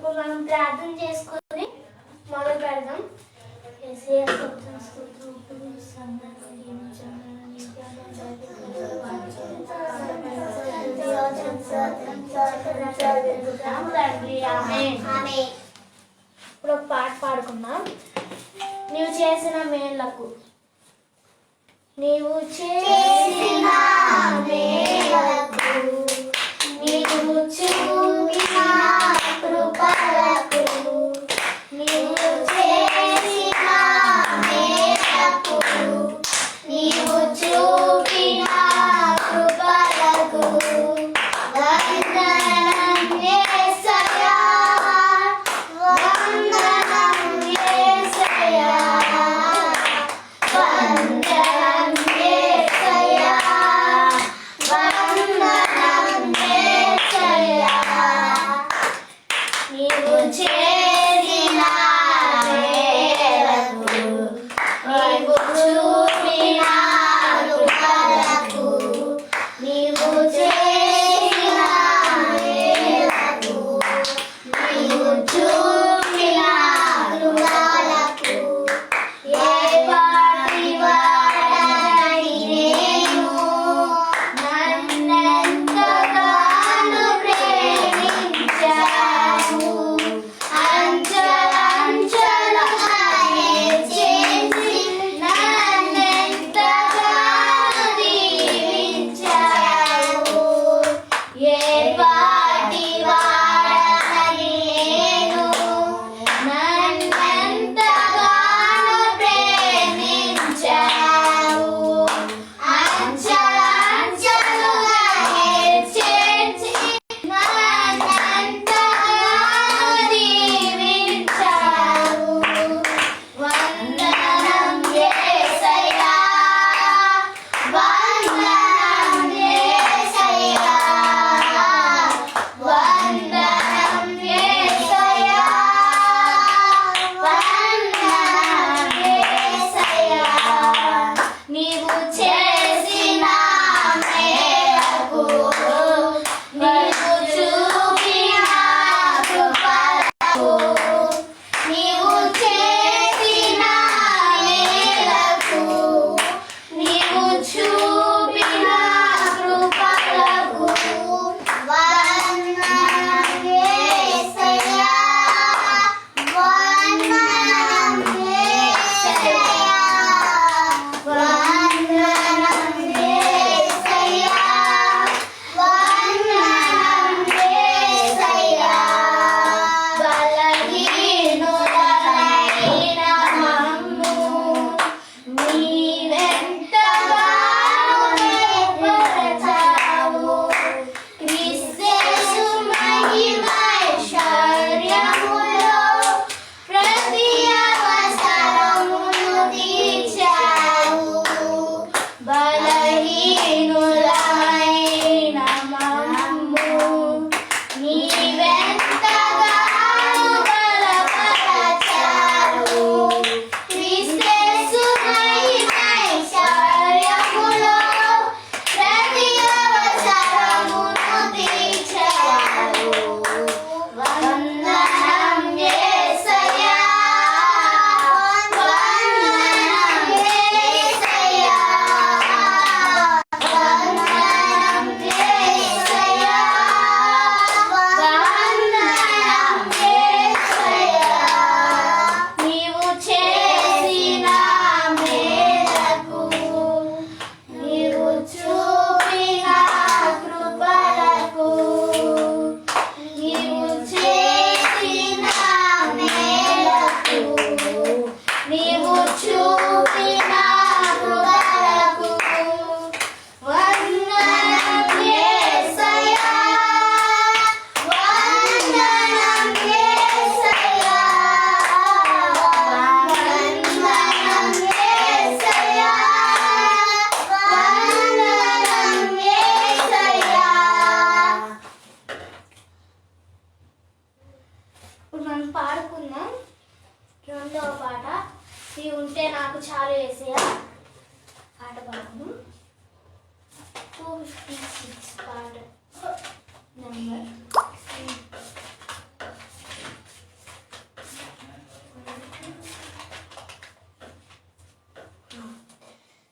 ఇప్పుడు మనం ప్రార్థన చేసుకుని మొదలు పెడదాం ఇప్పుడు ఒక పాట పాడుకున్నాం నీవు చేసిన మేళ్ళకు నీవు చేసిన మేళ్ళకు నీవు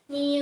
நீ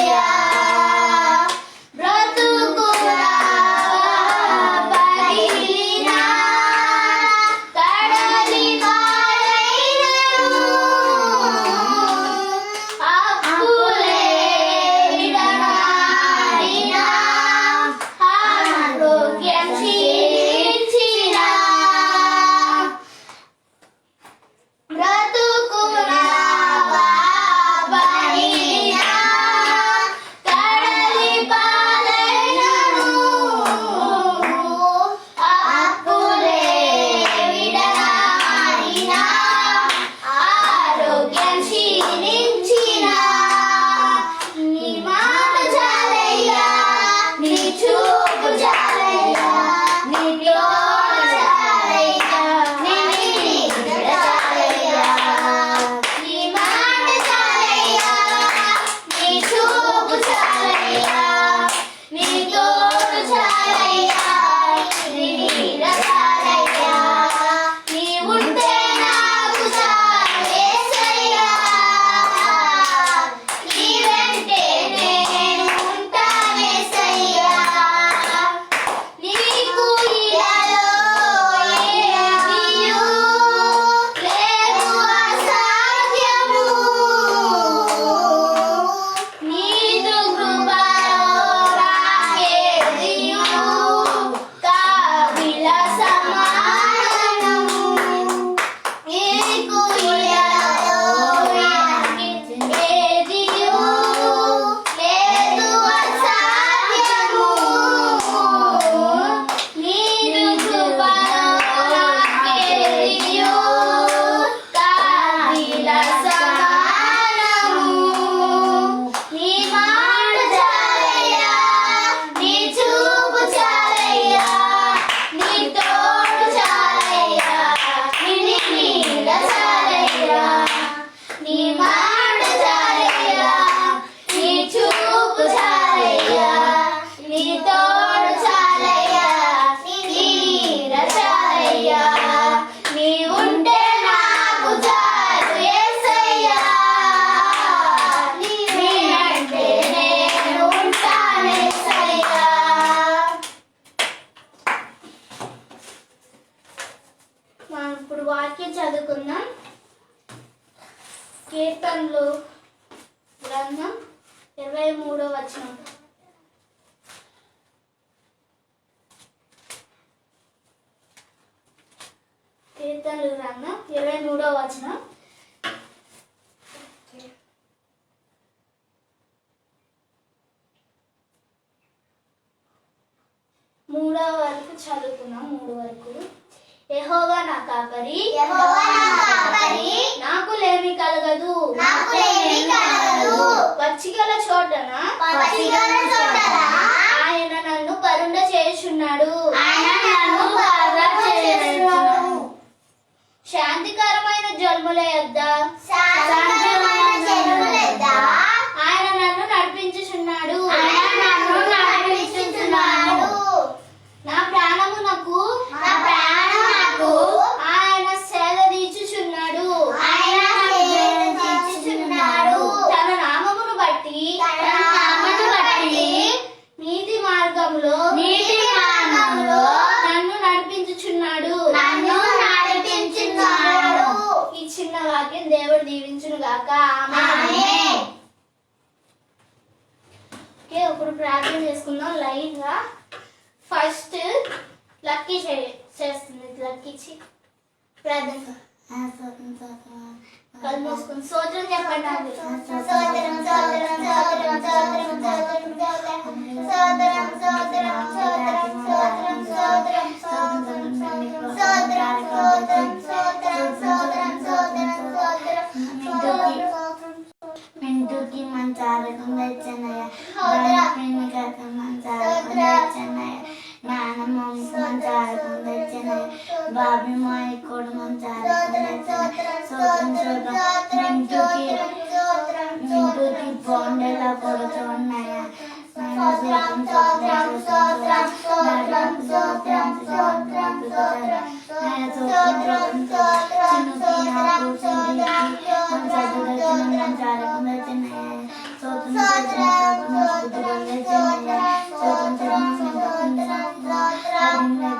Yeah. కీర్తనలు గ్రంథం ఇరవై మూడో వచనం. మూడో వరకు చదువుకున్నాం మూడు వరకు. యెహోవా నా కాపరి నాకు లేమి కలగదు. పచ్చిగల చోటన? పాదముల యొద్ద ఇప్పుడు ప్రార్థన చేసుకుందాం లైన్గా ఫస్ట్ లక్కీ చేస్తుంది లక్కీ చి ప్రార్థన కళ్ళు మూసుకొని సోదరం చెప్పండి నాకు. సోదరం సోదరం సోదరం సోదరం సోదరం సోదరం సోదరం సోదరం సోదరం సోదరం సోదరం సోదరం సోదరం సోదరం సోదరం సోదరం సోదరం మెంటుకి మంచాలకు తెచ్చనయ్య బలపిని కథ మంచాలకు తెచ్చనయ్య నానమ్మ మంచాలకు తెచ్చనయ్య బాబీ మా ఎక్కుడు మంచాలకు తెచ్చనయ్య సోదం సోదం మెంటుకి మెంటుకి బొండెల కొడుతూ ఉన్నాయ సోదరం సోదరం సోదరం సోదరం సోదరం సోదరం సోదరం సోదరం చిన్నుకి నాకు చిన్నికి మంచాలకు Сотра, сотра, сотра, сотра, сотра, сотра, сотра.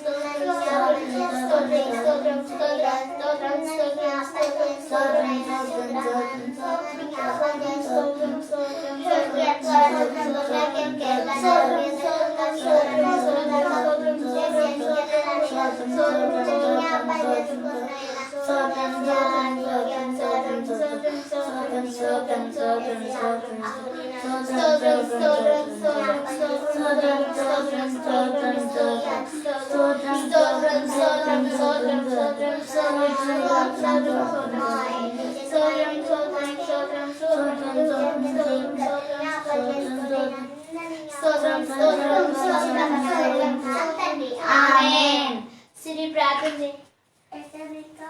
స్తోత్రం స్తోత్రం స్తోత్రం స్తోత్రం స్తోత్రం ఆమేన్ సిరి ప్రార్థన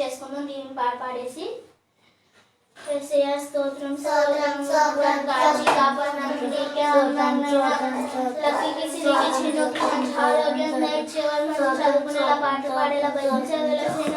చేసుకుందాం దీన్ని పాట పాడేసి ఎస్ఐఆర్ స్తోత్రం కాచి కాపాడండి లక్కీకి సిరికి చిన్నుకి ఆరోగ్యం దయచేవాళ్ళు చదువుకునేలా పాట పాడేలా భయం చదవలసిన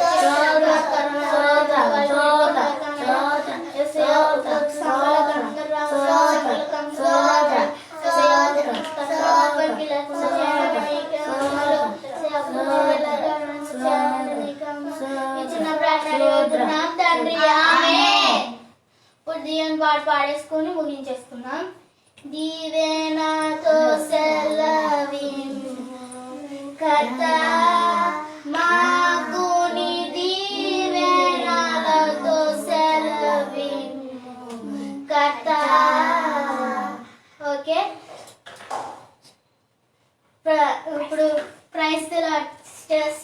దయచేస్తున్నాం తండ్రి ఇప్పుడు దీవెన పాట పాడేసుకొని ముగించేస్తున్నాం దీవెనతో సెలవి కథ ఇప్పుడు ప్రైస్ స్టెస్